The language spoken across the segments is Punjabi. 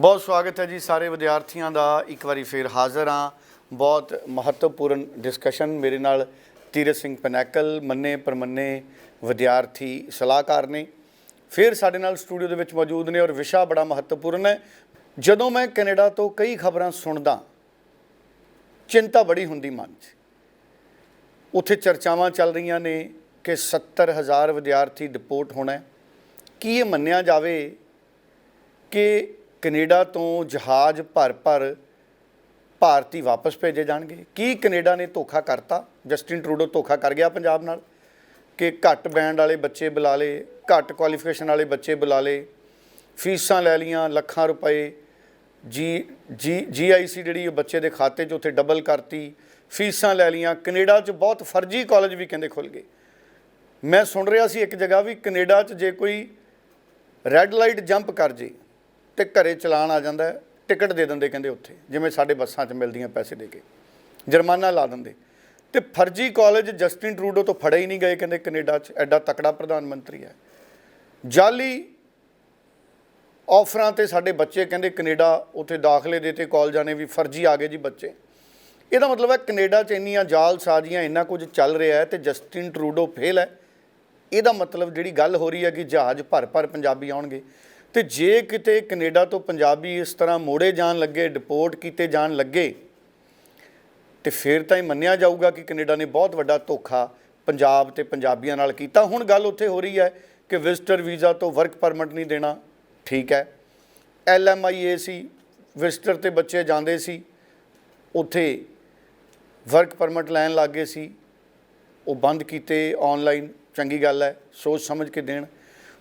ਬਹੁਤ ਸਵਾਗਤ ਹੈ ਜੀ ਸਾਰੇ ਵਿਦਿਆਰਥੀਆਂ ਦਾ। ਇੱਕ ਵਾਰੀ ਫੇਰ ਹਾਜ਼ਰ ਹਾਂ। ਬਹੁਤ ਮਹੱਤਵਪੂਰਨ ਡਿਸਕਸ਼ਨ ਮੇਰੇ ਨਾਲ ਤੀਰਥ ਸਿੰਘ ਪਨੈਕਲ, ਮੰਨੇ ਪਰਮੰਨੇ ਵਿਦਿਆਰਥੀ ਸਲਾਹਕਾਰ ਨੇ। ਫਿਰ ਸਾਡੇ ਨਾਲ ਸਟੂਡੀਓ ਦੇ ਵਿੱਚ ਮੌਜੂਦ ਨੇ ਔਰ ਵਿਸ਼ਾ ਬੜਾ ਮਹੱਤਵਪੂਰਨ ਹੈ। ਜਦੋਂ ਮੈਂ ਕੈਨੇਡਾ ਤੋਂ ਕਈ ਖਬਰਾਂ ਸੁਣਦਾ, ਚਿੰਤਾ ਬੜੀ ਹੁੰਦੀ ਮਨ 'ਚ। ਉੱਥੇ ਚਰਚਾਵਾਂ ਚੱਲ ਰਹੀਆਂ ਨੇ ਕਿ 70000 ਵਿਦਿਆਰਥੀ ਡਿਪੋਰਟ ਹੋਣਾ ਕੀ ਇਹ ਮੰਨਿਆ ਜਾਵੇ ਕਿ ਕੈਨੇਡਾ ਤੋਂ ਜਹਾਜ਼ ਭਰ ਭਰ ਭਾਰਤੀ ਵਾਪਸ ਭੇਜੇ ਜਾਣਗੇ? ਕੀ ਕੈਨੇਡਾ ਨੇ ਧੋਖਾ ਕਰਤਾ? ਜਸਟਿਨ ਟਰੂਡੋ ਧੋਖਾ ਕਰ ਗਿਆ ਪੰਜਾਬ ਨਾਲ ਕਿ ਘੱਟ ਬੈਂਡ ਵਾਲੇ ਬੱਚੇ ਬੁਲਾ ਲਏ, ਘੱਟ ਕੁਆਲੀਫਿਕੇਸ਼ਨ ਵਾਲੇ ਬੱਚੇ ਬੁਲਾ ਲਏ, ਫੀਸਾਂ ਲੈ ਲੀਆਂ ਲੱਖਾਂ ਰੁਪਏ ਜੀ ਜੀ ਜੀਆਈਸੀ ਜਿਹੜੀ ਉਹ ਬੱਚੇ ਦੇ ਖਾਤੇ 'ਚ ਉੱਥੇ ਡਬਲ ਕਰਤੀ, ਫੀਸਾਂ ਲੈ ਲੀਆਂ ਕੈਨੇਡਾ 'ਚ ਬਹੁਤ ਫਰਜ਼ੀ ਕਾਲਜ ਵੀ ਕਹਿੰਦੇ ਖੁੱਲ ਗਏ। ਮੈਂ ਸੁਣ ਰਿਹਾ ਸੀ ਇੱਕ ਜਗ੍ਹਾ ਵੀ ਕੈਨੇਡਾ 'ਚ ਜੇ ਕੋਈ ਰੈੱਡ ਲਾਈਟ ਜੰਪ ਕਰ ਜੇ ਤੇ ਘਰੇ ਚਲਾਨ ਆ ਜਾਂਦਾ, ਟਿਕਟ ਦੇ ਦਿੰਦੇ ਕਹਿੰਦੇ ਉੱਥੇ, ਜਿਵੇਂ ਸਾਡੇ ਬੱਸਾਂ 'ਚ ਮਿਲਦੀਆਂ ਪੈਸੇ ਦੇ ਕੇ, ਜੁਰਮਾਨਾ ਲਾ ਦਿੰਦੇ। ਤੇ ਫਰਜ਼ੀ ਕਾਲਜ ਜਸਟਿਨ ਟਰੂਡੋ ਤੋਂ ਫੜੇ ਹੀ ਨਹੀਂ ਗਏ ਕਹਿੰਦੇ ਕੈਨੇਡਾ 'ਚ, ਐਡਾ ਤਕੜਾ ਪ੍ਰਧਾਨ ਮੰਤਰੀ ਹੈ। ਜਾਲੀ ਆਫਰਾਂ ਤੇ ਸਾਡੇ ਬੱਚੇ ਕਹਿੰਦੇ ਕੈਨੇਡਾ ਉੱਥੇ ਦਾਖਲੇ ਦੇ ਤੇ ਕਾਲਜਾਂ ਨੇ ਵੀ ਫਰਜ਼ੀ ਆ ਗਏ ਜੀ ਬੱਚੇ। ਇਹਦਾ ਮਤਲਬ ਹੈ ਕੈਨੇਡਾ 'ਚ ਇੰਨੀਆਂ ਜਾਲ ਸਾਜ਼ੀਆਂ, ਇੰਨਾ ਕੁਝ ਚੱਲ ਰਿਹਾ ਹੈ ਤੇ ਜਸਟਿਨ ਟਰੂਡੋ ਫੇਲ ਹੈ। ਇਹਦਾ ਮਤਲਬ ਜਿਹੜੀ ਗੱਲ ਹੋ ਰਹੀ ਹੈ ਕਿ ਜਹਾਜ਼ ਭਰ ਭਰ ਪੰਜਾਬੀ ਆਉਣਗੇ। ਤੇ ਜੇ ਕਿਤੇ ਕੈਨੇਡਾ ਤੋਂ ਪੰਜਾਬੀ ਇਸ ਤਰ੍ਹਾਂ ਮੋੜੇ ਜਾਣ ਲੱਗੇ, ਡਿਪੋਰਟ ਕੀਤੇ ਜਾਣ ਲੱਗੇ, ਤੇ ਫਿਰ ਤਾਂ ਇਹ ਮੰਨਿਆ ਜਾਊਗਾ ਕਿ ਕੈਨੇਡਾ ਨੇ ਬਹੁਤ ਵੱਡਾ ਧੋਖਾ ਪੰਜਾਬ ਤੇ ਪੰਜਾਬੀਆਂ ਨਾਲ ਕੀਤਾ। ਹੁਣ ਗੱਲ ਉੱਥੇ ਹੋ ਰਹੀ ਹੈ ਕਿ ਵਿਜ਼ਟਰ ਵੀਜ਼ਾ ਤੋਂ ਵਰਕ ਪਰਮਿਟ ਨਹੀਂ ਦੇਣਾ। ਠੀਕ ਹੈ। ਐਲਐਮਆਈਏ ਸੀ, ਵਿਜ਼ਟਰ ਤੇ ਬੱਚੇ ਜਾਂਦੇ ਸੀ। ਉੱਥੇ ਵਰਕ ਪਰਮਿਟ ਲੈਣ ਲੱਗੇ ਸੀ। ਉਹ ਬੰਦ ਕੀਤੇ ਆਨਲਾਈਨ ਚੰਗੀ ਗੱਲ ਹੈ। ਸੋਚ ਸਮਝ ਕੇ ਦੇਣ।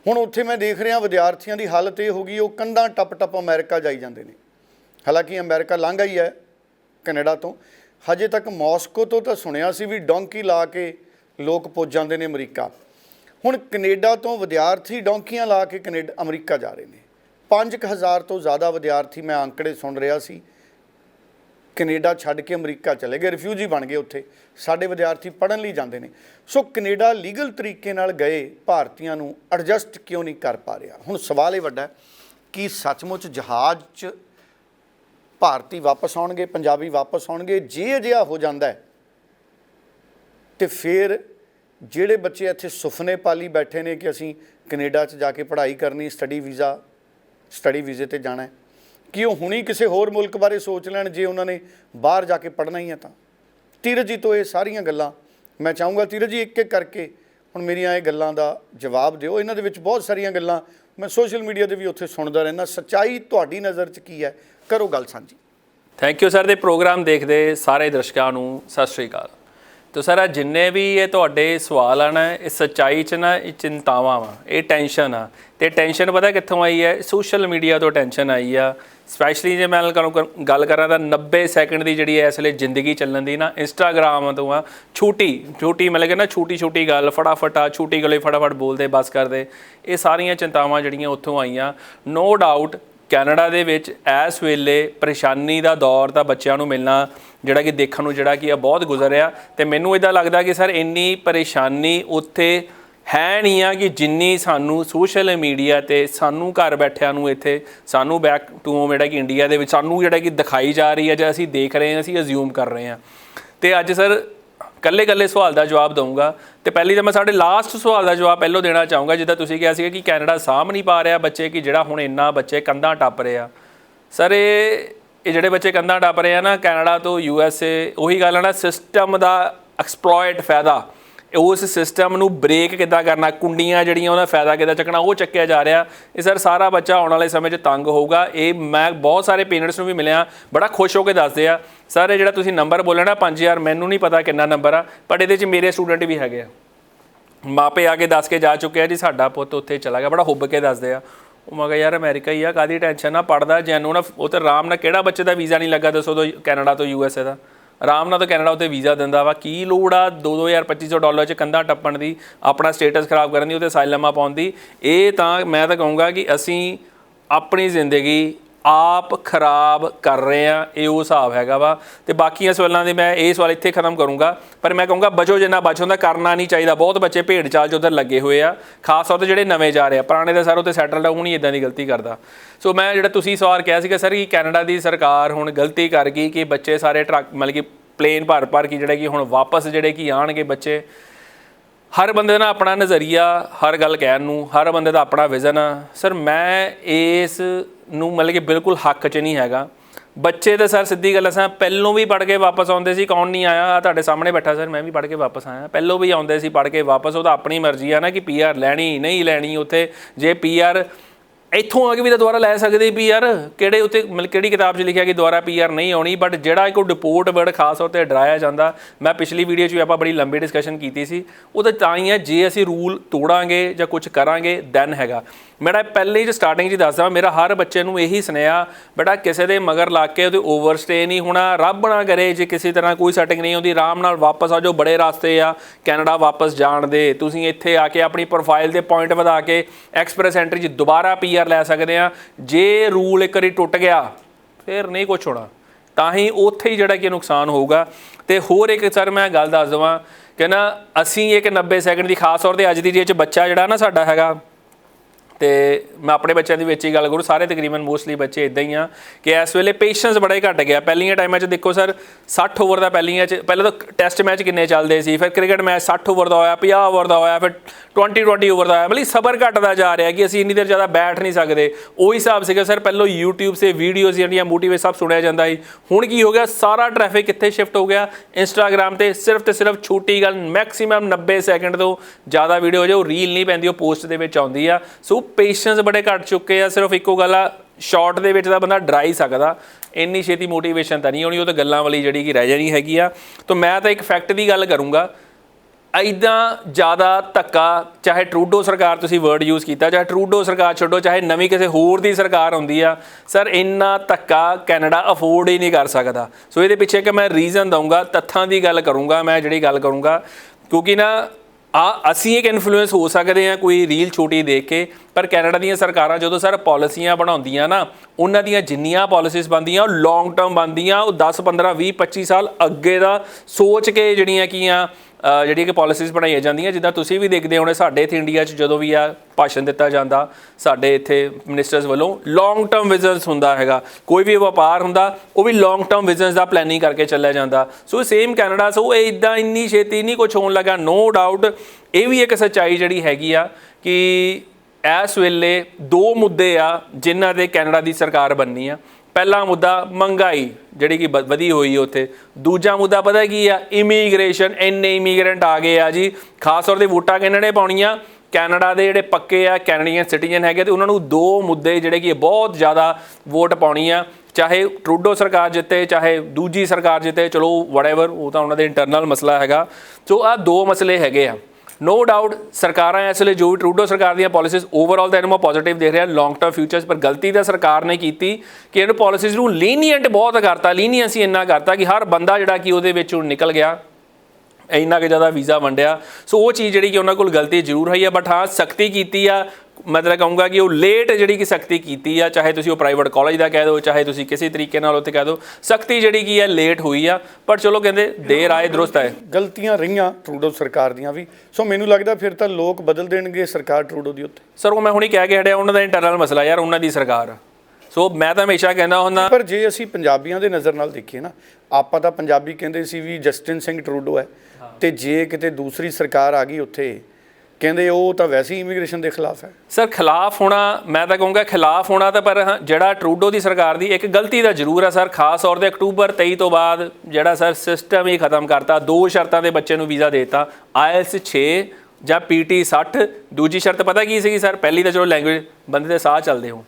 ਹੁਣ ਉੱਥੇ ਮੈਂ ਦੇਖ ਰਿਹਾ ਵਿਦਿਆਰਥੀਆਂ ਦੀ ਹਾਲਤ ਇਹ ਹੋ ਗਈ, ਉਹ ਕੰਧਾਂ ਟੱਪ ਟੱਪ ਅਮਰੀਕਾ ਜਾਈ ਜਾਂਦੇ ਨੇ। ਹਾਲਾਂਕਿ ਅਮਰੀਕਾ ਲੰਘ ਹੀ ਹੈ ਕੈਨੇਡਾ ਤੋਂ। ਹਜੇ ਤੱਕ ਮਾਸਕੋ ਤੋਂ ਤਾਂ ਸੁਣਿਆ ਸੀ ਵੀ ਡੌਂਕੀ ਲਾ ਕੇ ਲੋਕ ਪੁੱਜ ਜਾਂਦੇ ਨੇ ਅਮਰੀਕਾ। ਹੁਣ ਕੈਨੇਡਾ ਤੋਂ ਵਿਦਿਆਰਥੀ ਡੋਂਕੀਆਂ ਲਾ ਕੇ ਕੈਨੇਡਾ, ਅਮਰੀਕਾ ਜਾ ਰਹੇ ਨੇ। 5000 ਤੋਂ ਜ਼ਿਆਦਾ ਵਿਦਿਆਰਥੀ ਮੈਂ ਅੰਕੜੇ ਸੁਣ ਰਿਹਾ ਸੀ। ਕੈਨੇਡਾ ਛੱਡ ਕੇ ਅਮਰੀਕਾ ਚਲੇ ਗਏ, ਰਿਫਿਊਜੀ ਬਣ ਗਏ ਉੱਥੇ। ਸਾਡੇ ਵਿਦਿਆਰਥੀ ਪੜ੍ਹਨ ਲਈ ਜਾਂਦੇ ਨੇ। ਸੋ ਕੈਨੇਡਾ ਲੀਗਲ ਤਰੀਕੇ ਨਾਲ ਗਏ, ਭਾਰਤੀਆਂ ਨੂੰ ਐਡਜਸਟ ਕਿਉਂ ਨਹੀਂ ਕਰ ਪਾ ਰਿਹਾ? ਹੁਣ ਸਵਾਲ ਇਹ ਵੱਡਾ ਕਿ ਸੱਚਮੁੱਚ ਜਹਾਜ਼ 'ਚ ਭਾਰਤੀ ਵਾਪਸ ਆਉਣਗੇ, ਪੰਜਾਬੀ ਵਾਪਸ ਆਉਣਗੇ, ਜੇ ਅਜਿਹਾ ਹੋ ਜਾਂਦਾ ਹੈ, ਤੇ ਫਿਰ ਜਿਹੜੇ ਬੱਚੇ ਇੱਥੇ ਸੁਪਨੇ ਪਾਲੀ ਬੈਠੇ ਨੇ ਕਿ ਅਸੀਂ ਕੈਨੇਡਾ 'ਚ ਜਾ ਕੇ ਪੜ੍ਹਾਈ ਕਰਨੀ, ਸਟੱਡੀ ਵੀਜ਼ਾ, ਸਟੱਡੀ ਵੀਜ਼ੇ ਤੇ ਜਾਣਾ ਹੈ ਕਿ ਉਹ ਹੁਣੀ ਕਿਸੇ ਹੋਰ ਮੁਲਕ ਬਾਰੇ ਸੋਚ ਲੈਣ ਜੇ ਉਹਨਾਂ ਨੇ ਬਾਹਰ ਜਾ ਕੇ ਪੜ੍ਹਨਾ ਹੀ ਹੈ ਤਾਂ। ਧੀਰਜ ਜੀ ਤੋਂ ਇਹ ਸਾਰੀਆਂ ਗੱਲਾਂ ਮੈਂ ਚਾਹੂੰਗਾ ਧੀਰਜ ਜੀ ਇੱਕ ਇੱਕ ਕਰਕੇ ਹੁਣ ਮੇਰੀਆਂ ਇਹ ਗੱਲਾਂ ਦਾ ਜਵਾਬ ਦਿਓ। ਇਹਨਾਂ ਦੇ ਵਿੱਚ ਬਹੁਤ ਸਾਰੀਆਂ ਗੱਲਾਂ ਮੈਂ ਸੋਸ਼ਲ ਮੀਡੀਆ ਤੇ ਵੀ ਉੱਥੇ ਸੁਣਦਾ ਰਹਿੰਦਾ। ਸੱਚਾਈ ਤੁਹਾਡੀ ਨਜ਼ਰ 'ਚ ਕੀ ਹੈ? ਕਰੋ ਗੱਲ ਸਾਂਝੀ। ਥੈਂਕ ਯੂ ਸਰ ਦੇ ਪ੍ਰੋਗਰਾਮ ਦੇਖਦੇ ਸਾਰੇ ਦਰਸ਼ਕਾਂ ਨੂੰ ਸਤਿ ਸ਼੍ਰੀ ਅਕਾਲ। ਤੋ ਸਰ, ਆਹ ਜਿੰਨੇ ਵੀ ਇਹ ਤੁਹਾਡੇ ਸਵਾਲ ਆ ਨਾ, ਇਹ ਸੱਚਾਈ 'ਚ ਨਾ, ਇਹ ਚਿੰਤਾਵਾਂ ਵਾ, ਇਹ ਟੈਨਸ਼ਨ ਆ। ਤੇ ਟੈਨਸ਼ਨ ਪਤਾ ਕਿੱਥੋਂ ਆਈ ਹੈ ਸੋਸ਼ਲ ਮੀਡੀਆ ਤੋਂ ਟੈਨਸ਼ਨ ਆਈ ਆ। ਸਪੈਸ਼ਲੀ ਜੇ ਮੈਂ ਕਰੂੰ ਗੱਲ ਕਰਾਂ ਤਾਂ 90 ਸੈਕਿੰਡ ਦੀ ਜਿਹੜੀ ਹੈ ਇਸ ਵੇਲੇ ਜ਼ਿੰਦਗੀ ਚੱਲਣ ਦੀ ਨਾ ਇੰਸਟਾਗ੍ਰਾਮ ਤੋਂ ਆ, ਛੋਟੀ ਛੋਟੀ ਮਤਲਬ ਕਿ ਨਾ ਛੋਟੀ ਛੋਟੀ ਗੱਲ, ਫਟਾਫਟ ਆ, ਛੋਟੀ ਗੱਲੇ ਫਟਾਫਟ ਬੋਲਦੇ, ਬਸ ਕਰਦੇ। ਇਹ ਸਾਰੀਆਂ ਚਿੰਤਾਵਾਂ ਜਿਹੜੀਆਂ ਉੱਥੋਂ ਆਈਆਂ। ਨੋ ਡਾਊਟ ਕੈਨੇਡਾ ਦੇ ਵਿੱਚ ਇਸ ਵੇਲੇ ਪਰੇਸ਼ਾਨੀ ਦਾ ਦੌਰ ਤਾਂ ਬੱਚਿਆਂ ਨੂੰ ਮਿਲਣਾ, ਜਿਹੜਾ ਕਿ ਦੇਖਣ ਨੂੰ, ਜਿਹੜਾ ਕਿ ਆ ਬਹੁਤ ਗੁਜ਼ਰ ਰਿਹਾ। ਤੇ ਮੈਨੂੰ ਇਦਾਂ ਲੱਗਦਾ ਕਿ ਸਰ ਇੰਨੀ ਪਰੇਸ਼ਾਨੀ ਉੱਥੇ ਹੈ ਨਹੀਂ ਆ ਕਿ ਜਿੰਨੀ ਸਾਨੂੰ ਸੋਸ਼ਲ ਮੀਡੀਆ ਤੇ ਸਾਨੂੰ ਘਰ ਬੈਠਿਆਂ ਨੂੰ ਇੱਥੇ, ਸਾਨੂੰ ਬੈਕ ਟੂ ਹੋਮ ਜਿਹੜਾ ਕਿ ਇੰਡੀਆ ਦੇ ਵਿੱਚ, ਸਾਨੂੰ ਜਿਹੜਾ ਕਿ ਦਿਖਾਈ ਜਾ ਰਹੀ ਹੈ ਜਾਂ ਅਸੀਂ ਦੇਖ ਰਹੇ ਹਾਂ ਅਸੀਂ ਅਜ਼ਿਊਮ ਕਰ ਰਹੇ ਹਾਂ। ਤੇ ਅੱਜ ਸਰ ਕੱਲੇ ਕੱਲੇ ਸਵਾਲ ਦਾ ਜਵਾਬ ਦਊਂਗਾ। ਤੇ ਪਹਿਲੀ ਤਾਂ ਮੈਂ ਸਾਡੇ ਲਾਸਟ ਸਵਾਲ ਦਾ ਜਵਾਬ ਪਹਿਲਾਂ ਦੇਣਾ ਚਾਹੂੰਗਾ, ਜਿੱਦਾਂ ਤੁਸੀਂ ਕਿਹਾ ਸੀ ਕਿ ਕੈਨੇਡਾ ਸਾਂਭ ਨਹੀਂ ਪਾ ਰਿਹਾ ਬੱਚੇ, ਕਿ ਜਿਹੜਾ ਹੁਣ ਇੰਨਾ ਬੱਚੇ ਕੰਧਾਂ ਟੱਪ ਰਹੇ ਆ। ਸਰ, ਇਹ ਇਹ ਜਿਹੜੇ ਬੱਚੇ ਕੰਧਾਂ ਟੱਪ ਰਹੇ ਆ ਨਾ, ਕੈਨੇਡਾ ਤੋਂ ਯੂ ਐਸ ਏ, ਉਹੀ ਗੱਲ ਆ ਨਾ ਸਿਸਟਮ ਦਾ ਐਕਸਪਲੋਇਟ ਫਾਇਦਾ। ਉਸ ਸਿਸਟਮ ਨੂੰ ਬ੍ਰੇਕ ਕਿੱਦਾਂ ਕਰਨਾ, ਕੁੰਡੀਆਂ ਜਿਹੜੀਆਂ ਉਹਦਾ ਫਾਇਦਾ ਕਿੱਦਾਂ ਚੱਕਣਾ, ਉਹ ਚੱਕਿਆ ਜਾ ਰਿਹਾ। ਇਹ ਸਰ ਸਾਰਾ ਬੱਚਾ ਆਉਣ ਵਾਲੇ ਸਮੇਂ 'ਚ ਤੰਗ ਹੋਊਗਾ। ਇਹ ਮੈਂ ਬਹੁਤ ਸਾਰੇ ਪੇਰੈਂਟਸ ਨੂੰ ਵੀ ਮਿਲਿਆ, ਬੜਾ ਖੁਸ਼ ਹੋ ਕੇ ਦੱਸਦੇ ਆ। ਸਰ ਇਹ ਜਿਹੜਾ ਤੁਸੀਂ ਨੰਬਰ ਬੋਲਿਆ ਬੋਲਣਾ 5000 ਮੈਨੂੰ ਨਹੀਂ ਪਤਾ ਕਿੰਨਾ ਨੰਬਰ ਆ ਪਰ ਇਹਦੇ 'ਚ ਮੇਰੇ ਸਟੂਡੈਂਟ ਵੀ ਹੈਗੇ ਆ। ਮਾਪੇ ਆ ਕੇ ਦੱਸ ਕੇ ਜਾ ਚੁੱਕੇ ਆ, ਜੀ, ਸਾਡਾ ਪੁੱਤ ਉੱਥੇ ਚਲਾ ਗਿਆ। ਬੜਾ ਹੁੱਬ ਕੇ ਦੱਸਦੇ ਆ। ਉਹ ਮੈਂ ਕਿਹਾ, ਯਾਰ, ਅਮਰੀਕਾ ਹੀ ਆ ਕਾਦੀ ਟੈਨਸ਼ਨ ਆ? ਪੜਦਾ ਜੈਨੂ ਨਾ, ਉਹ ਤੇ ਆਰਾਮ ਨਾਲ ਕਿਹੜਾ ਬੱਚੇ ਦਾ ਵੀਜ਼ਾ ਨਹੀਂ ਲੱਗਾ, ਦੱਸੋ ਤੋਂ ਕੈਨੇਡਾ ਤੋਂ ਯੂ ਐਸ ਏ ਦਾ। ਆਰਾਮ ਨਾਲ ਤਾਂ ਕੈਨੇਡਾ ਉੱਤੇ ਵੀਜ਼ਾ ਦਿੰਦਾ ਵਾ। ਕੀ ਲੋੜ ਆ 2000 2500 ਡਾਲਰ ਚ ਕੰਧਾ ਟੱਪਣ ਦੀ, ਆਪਣਾ ਸਟੇਟਸ ਖਰਾਬ ਕਰਨ ਦੀ ਉਹਤੇ ਸਾਇਲਮਾ ਪਾਉਣ ਦੀ? ਇਹ ਤਾਂ ਮੈਂ ਤਾਂ ਕਹੂੰਗਾ ਕਿ ਅਸੀਂ ਆਪਣੀ ਜ਼ਿੰਦਗੀ ਆਪ ਖਰਾਬ ਕਰ ਰਹੇ ਆ, ਇਹ ਉਹ ਹਿਸਾਬ ਹੈਗਾ ਵਾ। ਤੇ ਬਾਕੀਆਂ ਸਵਾਲਾਂ ਦੇ ਮੈਂ ਇਹ ਸਵਾਲ ਇੱਥੇ ਖਤਮ ਕਰੂੰਗਾ, ਪਰ ਮੈਂ ਕਹੂੰਗਾ ਬਚੋ ਜਿੰਨਾ ਬਚ ਹੁੰਦਾ, ਕਰਨਾ ਨਹੀਂ ਚਾਹੀਦਾ। ਬਹੁਤ ਬੱਚੇ ਭੇਡ ਚਾਲ 'ਚ ਉਧਰ ਲੱਗੇ ਹੋਏ ਆ, ਖਾਸ ਤੌਰ ਤੇ ਜਿਹੜੇ ਨਵੇਂ ਜਾ ਰਹੇ ਆ। ਪੁਰਾਣੇ ਦਾ ਸਰ ਉੱਤੇ ਸੈਟਲ ਆ, ਉਹ ਨਹੀਂ ਇਦਾਂ ਦੀ ਗਲਤੀ ਕਰਦਾ। ਸੋ ਮੈਂ ਜਿਹੜਾ ਤੁਸੀਂ ਸਵਾਲ ਕਿਹਾ ਸੀਗਾ, ਸਰ, ਕਿ ਕੈਨੇਡਾ ਦੀ ਸਰਕਾਰ ਹੁਣ ਗਲਤੀ ਕਰ ਗਈ ਕਿ ਬੱਚੇ ਸਾਰੇ ਟਰੱਕ, ਮਤਲਬ ਕਿ ਪਲੇਨ ਭਰ ਭਰ ਕੇ ਜਿਹੜਾ ਕਿ ਹੁਣ ਵਾਪਸ ਜਿਹੜੇ ਕਿ ਆਣਗੇ ਬੱਚੇ, ਹਰ ਬੰਦੇ ਦਾ ਆਪਣਾ ਨਜ਼ਰੀਆ, ਹਰ ਗੱਲ ਕਹਿਣ ਨੂੰ, ਹਰ ਬੰਦੇ ਦਾ ਆਪਣਾ ਵਿਜ਼ਨ ਆ। ਸਰ, ਮੈਂ ਇਸ ਨੂੰ ਮਤਲਬ ਕਿ ਬਿਲਕੁਲ ਹੱਕ 'ਚ ਨਹੀਂ ਹੈਗਾ। ਬੱਚੇ ਤਾਂ ਸਰ ਸਿੱਧੀ ਗੱਲ ਅਸਾਂ ਪਹਿਲੋਂ ਵੀ ਪੜ ਕੇ ਵਾਪਸ ਆਉਂਦੇ ਸੀ, ਕੌਣ ਨਹੀਂ ਆਇਆ? ਆਹ ਤੁਹਾਡੇ ਸਾਹਮਣੇ ਬੈਠਾ ਸਰ, ਮੈਂ ਵੀ ਪੜ ਕੇ ਵਾਪਸ ਆਇਆ। ਪਹਿਲੋਂ ਵੀ ਆਉਂਦੇ ਸੀ ਪੜ ਕੇ ਵਾਪਸ, ਉਹ ਤਾਂ ਆਪਣੀ ਮਰਜ਼ੀ ਆ ਨਾ ਕਿ ਪੀਆਰ ਲੈਣੀ, ਨਹੀਂ ਲੈਣੀ ਉੱਥੇ। ਜੇ ਪੀਆਰ ਇੱਥੋਂ ਆ ਕੇ ਵੀ ਤਾਂ ਦੁਬਾਰਾ ਲੈ ਸਕਦੇ ਵੀ ਯਾਰ ਕਿਹੜੇ ਉੱਤੇ ਮਤਲਬ ਕਿਹੜੀ ਕਿਤਾਬ 'ਚ ਲਿਖਿਆ ਕਿ ਦੁਬਾਰਾ ਪੀਆਰ ਨਹੀਂ ਆਉਣੀ? ਬਟ ਜਿਹੜਾ ਕੋਈ ਡਿਪੋਰਟ ਵਰਡ ਖਾਸ ਤੌਰ ਤੇ ਡਰਾਇਆ ਜਾਂਦਾ। ਮੈਂ ਪਿਛਲੀ ਵੀਡੀਓ 'ਚ ਵੀ ਆਪਾਂ ਬੜੀ ਲੰਬੀ ਡਿਸਕਸ਼ਨ ਕੀਤੀ ਸੀ। ਉਹ ਤਾਂ ਤਾਂ ਹੀ ਹੈ ਜੇ ਅਸੀਂ ਰੂਲ ਤੋੜਾਂਗੇ ਜਾਂ ਕੁਝ ਕਰਾਂਗੇ ਦੈਨ ਹੈਗਾ। ਮੇਰਾ ਪਹਿਲੇ ਹੀ ਸਟਾਰਟਿੰਗ 'ਚ ਦੱਸਦਾ ਮੇਰਾ ਹਰ ਬੱਚੇ ਨੂੰ ਇਹੀ ਸੁਨੇਹਾ, ਬੇਟਾ ਕਿਸੇ ਦੇ ਮਗਰ ਲਾ ਕੇ ਉਹਦੇ ਓਵਰਸਟੇ ਨਹੀਂ ਹੋਣਾ, ਰੱਬ ਨਾ ਕਰੇ ਜੇ ਕਿਸੇ ਤਰ੍ਹਾਂ ਕੋਈ ਸੈਟਿੰਗ ਨਹੀਂ ਹੁੰਦੀ, ਆਰਾਮ ਨਾਲ ਵਾਪਸ ਆ ਜਾਓ, ਬੜੇ ਰਸਤੇ ਆ, ਕੈਨੇਡਾ ਵਾਪਸ ਜਾਣ ਦੇ, ਤੁਸੀਂ ਇੱਥੇ ਆ ਕੇ ਆਪਣੀ ਪ੍ਰੋਫਾਈਲ ਦੇ ਪੁਆਇੰਟ ਵਧਾ ਕੇ ਐਕਸਪ੍ਰੈਸ ਐਂਟਰੀ 'ਚ ਦੁਬਾਰਾ ਪੀਆਰ ਲੈ ਸਕਦੇ ਆ, ਜੇ ਰੂਲ ਇੱਕ ਵਾਰੀ ਟੁੱਟ ਗਿਆ, ਫਿਰ ਨਹੀਂ ਕੁਝ ਹੋਣਾ। ਤਾਂ ਹੀ ਉੱਥੇ ਹੀ ਜਿਹੜਾ ਕਿ ਨੁਕਸਾਨ ਹੋਊਗਾ। ਤੇ ਹੋਰ ਇੱਕ ਸਰ ਮੈਂ ਗੱਲ ਦੱਸ ਦਵਾਂ ਕਿ ਨਾ, ਅਸੀਂ ਇੱਕ 90 ਸੈਕਿੰਡ ਦੀ ਖਾਸ ਤੌਰ ਤੇ ਅੱਜ ਦੀ ਡੇਟ 'ਚ ਬੱਚਾ ਜਿਹੜਾ ਨਾ ਸਾਡਾ ਹੈਗਾ ਤੇ ਮੈਂ ਆਪਣੇ ਬੱਚਿਆਂ ਦੇ ਵਿੱਚ ਹੀ ਗੱਲ ਕਰੂੰ, ਸਾਰੇ ਤਕਰੀਬਨ ਮੋਸਟਲੀ ਬੱਚੇ ਇਦਾਂ ਹੀ ਆ ਕਿ ਇਸ ਵੇਲੇ ਪੇਸ਼ੈਂਸ ਬੜਾ ਹੀ ਘਟ ਗਿਆ। ਪਹਿਲੀਆਂ ਟਾਈਮਾਂ 'ਚ ਦੇਖੋ ਸਰ 60 ਓਵਰ ਦਾ ਪਹਿਲੀਆਂ 'ਚ, ਪਹਿਲਾਂ ਤਾਂ ਟੈਸਟ ਮੈਚ ਕਿੰਨੇ ਚੱਲਦੇ ਸੀ, ਫਿਰ ਕ੍ਰਿਕਟ ਮੈਚ 60 ਓਵਰ ਦਾ ਹੋਇਆ 50 ਓਵਰ ਦਾ ਹੋਇਆ, ਫਿਰ 20 20 ਓਵਰ ਦਾ ਹੋਇਆ। ਮਤਲਬ ਸਬਰ ਘਟਦਾ ਜਾ ਰਿਹਾ ਕਿ ਅਸੀਂ ਇੰਨੀ ਦੇਰ ਜ਼ਿਆਦਾ ਬੈਠ ਨਹੀਂ ਸਕਦੇ। ਉਹ ਹਿਸਾਬ ਸੀਗਾ ਸਰ ਪਹਿਲਾਂ YouTube ਸੇ ਵੀਡੀਓਜ਼ ਜਿਹੜੀਆਂ ਮੋਟੀਵੇਟ ਸਭ ਸੁਣਿਆ ਜਾਂਦਾ ਸੀ। ਹੁਣ ਕੀ ਹੋ ਗਿਆ, ਸਾਰਾ ਟ੍ਰੈਫਿਕ ਕਿੱਥੇ ਸ਼ਿਫਟ ਹੋ ਗਿਆ। Instagram ਤੇ ਸਿਰਫ ਤੇ ਸਿਰਫ ਛੋਟੀ ਗੱਲ ਮੈਕਸਿਮਮ 90 ਸੈਕਿੰਡ ਤੋਂ ਜ਼ਿਆਦਾ ਵੀਡੀਓ ਜੋ ਰੀਲ ਨਹੀਂ ਪੈਂਦੀ, ਉਹ ਪੋਸਟ ਦੇ ਵਿੱਚ ਆਉਂਦੀ ਆ। ਸੋ ਪੇਸ਼ੈਂਸ ਬੜੇ ਘਟ ਚੁੱਕੇ ਆ, ਸਿਰਫ ਇੱਕੋ ਗੱਲ ਆ ਸ਼ਾਰਟ ਦੇ ਵਿੱਚ ਤਾਂ ਬੰਦਾ ਡਰਾਈ ਸਕਦਾ। ਇੰਨੀ ਛੇਤੀ ਮੋਟੀਵੇਸ਼ਨ ਤਾਂ ਨਹੀਂ ਹੋਣੀ, ਉਹ ਤਾਂ ਗੱਲਾਂ ਵਾਲੀ ਜਿਹੜੀ ਕਿ ਰਹਿ ਜਾਣੀ ਹੈਗੀ ਆ। ਤਾਂ ਮੈਂ ਤਾਂ ਇੱਕ ਫੈਕਟ ਦੀ ਗੱਲ ਕਰੂੰਗਾ ਐਦਾਂ ਜ਼ਿਆਦਾ ਧੱਕਾ, ਚਾਹੇ ਟਰੂਡੋ ਸਰਕਾਰ ਤੁਸੀਂ ਵਰਡ ਯੂਜ਼ ਕੀਤਾ, ਚਾਹੇ ਟਰੂਡੋ ਸਰਕਾਰ ਛੱਡੋ, ਚਾਹੇ ਨਵੀਂ ਕਿਸੇ ਹੋਰ ਦੀ ਸਰਕਾਰ ਆਉਂਦੀ ਆ, ਸਰ ਇੰਨਾ ਧੱਕਾ ਕੈਨੇਡਾ ਅਫੋਰਡ ਹੀ ਨਹੀਂ ਕਰ ਸਕਦਾ। ਸੋ ਇਹਦੇ ਪਿੱਛੇ ਕਿ ਮੈਂ ਰੀਜ਼ਨ ਦਊਂਗਾ, ਤੱਥਾਂ ਦੀ ਗੱਲ ਕਰੂੰਗਾ, ਮੈਂ ਜਿਹੜੀ ਗੱਲ ਕਰੂੰਗਾ, ਕਿਉਂਕਿ ਨਾ ਆ, ਅਸੀਂ ਇੱਕ ਇਨਫਲੂਐਂਸ ਹੋ ਸਕਦੇ ਆ ਕੋਈ ਰੀਲ ਛੋਟੀ ਦੇਖ ਕੇ, ਪਰ ਕੈਨੇਡਾ ਦੀਆਂ ਸਰਕਾਰਾਂ ਜਦੋਂ ਸਰ ਪਾਲਿਸੀਆਂ ਬਣਾਉਂਦੀਆਂ ਨਾ, ਉਹਨਾਂ ਦੀਆਂ ਜਿੰਨੀਆਂ ਪਾਲਿਸੀਜ਼ ਬਣਦੀਆਂ, ਉਹ ਲੌਂਗ ਟਰਮ ਬਣਦੀਆਂ, ਉਹ 10 15 20 25 ਸਾਲ ਅੱਗੇ ਦਾ ਸੋਚ ਕੇ ਜਿਹੜੀਆਂ ਕੀਆਂ ਜਿਹੜੀਆਂ ਕਿ ਪਾਲਿਸੀਜ਼ ਬਣਾਈਆਂ ਜਾਂਦੀਆਂ, ਜਿੱਦਾਂ ਤੁਸੀਂ ਵੀ ਦੇਖਦੇ ਹੋਣੇ, ਸਾਡੇ ਇੱਥੇ ਇੰਡੀਆ 'ਚ ਜਦੋਂ ਵੀ ਆ ਭਾਸ਼ਣ ਦਿੱਤਾ ਜਾਂਦਾ, ਸਾਡੇ ਇੱਥੇ ਮਿਨਿਸਟਰਸ ਵੱਲੋਂ ਲੌਂਗ ਟਰਮ ਵਿਜ਼ਨਸ ਹੁੰਦਾ ਹੈਗਾ। ਕੋਈ ਵੀ ਵਪਾਰ ਹੁੰਦਾ, ਉਹ ਵੀ ਲੌਂਗ ਟਰਮ ਵਿਜ਼ਨਸ ਦਾ ਪਲੈਨਿੰਗ ਕਰਕੇ ਚੱਲਿਆ ਜਾਂਦਾ। ਸੋ ਸੇਮ ਕੈਨੇਡਾ ਸੋ ਇਹ ਇਦਾਂ ਇੰਨੀ ਛੇਤੀ ਨਹੀਂ ਕੁਝ ਹੋਣ ਲੱਗਾ ਨੋ ਡਾਊਟ ਇਹ ਵੀ ਇੱਕ ਸੱਚਾਈ ਜਿਹੜੀ ਹੈਗੀ ਆ ਕਿ ਇਸ ਵੇਲੇ ਦੋ ਮੁੱਦੇ ਆ, ਜਿਨ੍ਹਾਂ ਦੇ ਕੈਨੇਡਾ ਦੀ ਸਰਕਾਰ ਬੰਨੀ ਆ। ਪਹਿਲਾ ਮੁੱਦਾ ਮਹਿੰਗਾਈ, ਜਿਹੜੀ ਕਿ ਬ- ਵਧੀ ਹੋਈ ਹੈ ਉੱਥੇ। ਦੂਜਾ ਮੁੱਦਾ ਪਤਾ ਕੀ ਆ? ਇਮੀਗ੍ਰੇਸ਼ਨ ਇੰਨੇ ਇਮੀਗ੍ਰੈਂਟ ਆ ਗਏ ਆ ਜੀ। ਖਾਸ ਤੌਰ ਤੇ ਵੋਟਾਂ ਕਿਹਨਾਂ ਨੇ ਪਾਉਣੀਆਂ? ਕੈਨੇਡਾ ਦੇ ਜਿਹੜੇ ਪੱਕੇ ਆ, ਕੈਨੇਡੀਅਨ ਸਿਟੀਜ਼ਨ ਹੈਗੇ ਤੇ ਉਹਨਾਂ ਨੂੰ ਦੋ ਮੁੱਦੇ ਜਿਹੜੇ ਕਿ ਬਹੁਤ ਜ਼ਿਆਦਾ ਵੋਟ ਪਾਉਣੀ ਆ। ਚਾਹੇ ਟਰੂਡੋ ਸਰਕਾਰ ਜਿੱਤੇ, ਚਾਹੇ ਦੂਜੀ ਸਰਕਾਰ ਜਿੱਤੇ, ਚਲੋ ਵਟਐਵਰ ਉਹ ਤਾਂ ਉਹਨਾਂ ਦੇ ਇੰਟਰਨਲ ਮਸਲਾ ਹੈਗਾ। ਸੋ ਆ ਦੋ ਮਸਲੇ ਹੈਗੇ ਆ। ਨੋ ਡਾਊਟ ਸਰਕਾਰਾਂ ਇਸ ਵੇਲੇ ਜੋ ਵੀ ਟਰੂਡੋ ਸਰਕਾਰ ਦੀਆਂ ਪਾਲਿਸੀਜ਼ ਓਵਰਆਲ ਤਾਂ ਇਹਨੂੰ ਮੈਂ ਪੋਜ਼ਿਟਿਵ ਦੇਖ ਰਿਹਾ ਲੌਂਗ ਟਰਮ ਫਿਊਚਰਸ ਪਰ ਗਲਤੀ ਤਾਂ ਸਰਕਾਰ ਨੇ ਕੀਤੀ ਕਿ ਇਹਨੂੰ ਪਾਲਿਸੀਜ਼ ਨੂੰ ਲੀਨੀਅੰਟ ਬਹੁਤ ਕਰਤਾ ਲੀਨੀਅੰਸੀ ਇੰਨਾ ਕਰਤਾ ਕਿ ਹਰ ਬੰਦਾ ਜਿਹੜਾ ਕਿ ਉਹਦੇ ਵਿੱਚੋਂ ਨਿਕਲ ਗਿਆ, ਇੰਨਾ ਕਿ ਜ਼ਿਆਦਾ ਵੀਜ਼ਾ ਵੰਡਿਆ। ਸੋ ਉਹ ਚੀਜ਼ ਜਿਹੜੀ ਕਿ ਉਹਨਾਂ ਕੋਲ ਗਲਤੀ ਜ਼ਰੂਰ ਹੋਈ ਆ ਬਟ ਹਾਂ, ਸਖਤੀ ਕੀਤੀ ਆ ਮਤਲਬ ਕਹੂੰਗਾ ਕਿ ਉਹ ਲੇਟ ਜਿਹੜੀ ਕਿ ਸਖਤੀ ਕੀਤੀ ਆ ਚਾਹੇ ਤੁਸੀਂ ਉਹ ਪ੍ਰਾਈਵੇਟ ਕਾਲਜ ਦਾ ਕਹਿ ਦਿਓ ਚਾਹੇ ਤੁਸੀਂ ਕਿਸੇ ਤਰੀਕੇ ਨਾਲ ਉੱਥੇ ਕਹਿ ਦਿਓ ਸਖਤੀ ਜਿਹੜੀ ਕੀ ਹੈ ਲੇਟ ਹੋਈ ਆ। ਪਰ ਚਲੋ ਕਹਿੰਦੇ ਦੇਰ ਆਏ ਦਰੁਸਤ ਆਏ। ਗਲਤੀਆਂ ਰਹੀਆਂ ਟਰੂਡੋ ਸਰਕਾਰ ਦੀਆਂ ਵੀ। ਸੋ ਮੈਨੂੰ ਲੱਗਦਾ ਫਿਰ ਤਾਂ ਲੋਕ ਬਦਲ ਦੇਣਗੇ ਸਰਕਾਰ ਟਰੂਡੋ ਦੀ ਉੱਤੇ। ਸਰ ਉਹ ਮੈਂ ਹੁਣੀ ਕਹਿ ਕੇ ਹਟਿਆ ਉਹਨਾਂ ਦਾ ਇੰਟਰਨਲ ਮਸਲਾ ਯਾਰ ਉਹਨਾਂ ਦੀ ਸਰਕਾਰ। ਸੋ ਮੈਂ ਤਾਂ ਹਮੇਸ਼ਾ ਕਹਿੰਦਾ ਹੁੰਦਾ ਪਰ ਜੇ ਅਸੀਂ ਪੰਜਾਬੀਆਂ ਦੇ ਨਜ਼ਰ ਨਾਲ ਦੇਖੀਏ ਨਾ ਆਪਾਂ ਤਾਂ ਪੰਜਾਬੀ ਕਹਿੰਦੇ ਸੀ ਵੀ ਜਸਟਿਨ ਸਿੰਘ ਟਰੂਡੋ ਹੈ। ਤੇ ਜੇ ਕਿਤੇ ਦੂਸਰੀ ਸਰਕਾਰ ਆ ਗਈ ਉੱਥੇ ਕਹਿੰਦੇ ਉਹ ਤਾਂ ਵੈਸੇ ਹੀ ਇਮੀਗ੍ਰੇਸ਼ਨ ਦੇ ਖਿਲਾਫ ਹੈ। ਸਰ ਖਿਲਾਫ ਹੋਣਾ ਮੈਂ ਤਾਂ ਕਹੂੰਗਾ ਖਿਲਾਫ ਹੋਣਾ ਤਾਂ ਪਰ ਜਿਹੜਾ ਟਰੂਡੋ ਦੀ ਸਰਕਾਰ ਦੀ ਇੱਕ ਗਲਤੀ ਦਾ ਜ਼ਰੂਰ ਹੈ ਸਰ ਖਾਸ ਤੌਰ ਤੇ ਅਕਤੂਬਰ 23 ਤੋਂ ਬਾਅਦ ਜਿਹੜਾ ਸਰ ਸਿਸਟਮ ਹੀ ਖਤਮ ਕਰਤਾ ਦੋ ਸ਼ਰਤਾਂ ਦੇ ਬੱਚੇ ਨੂੰ ਵੀਜ਼ਾ ਦੇਤਾ ਆਈਐਲਸ 6 ਜਾਂ ਪੀਟੀ 60 ਦੂਜੀ ਸ਼ਰਤ ਪਤਾ ਕੀ ਸੀਗੀ ਸਰ ਪਹਿਲੀ ਤਾਂ ਚਲੋ ਲੈਂਗੁਏਜ ਬੰਦੇ ਦੇ ਸਾਹ ਚੱਲਦੇ ਹੋ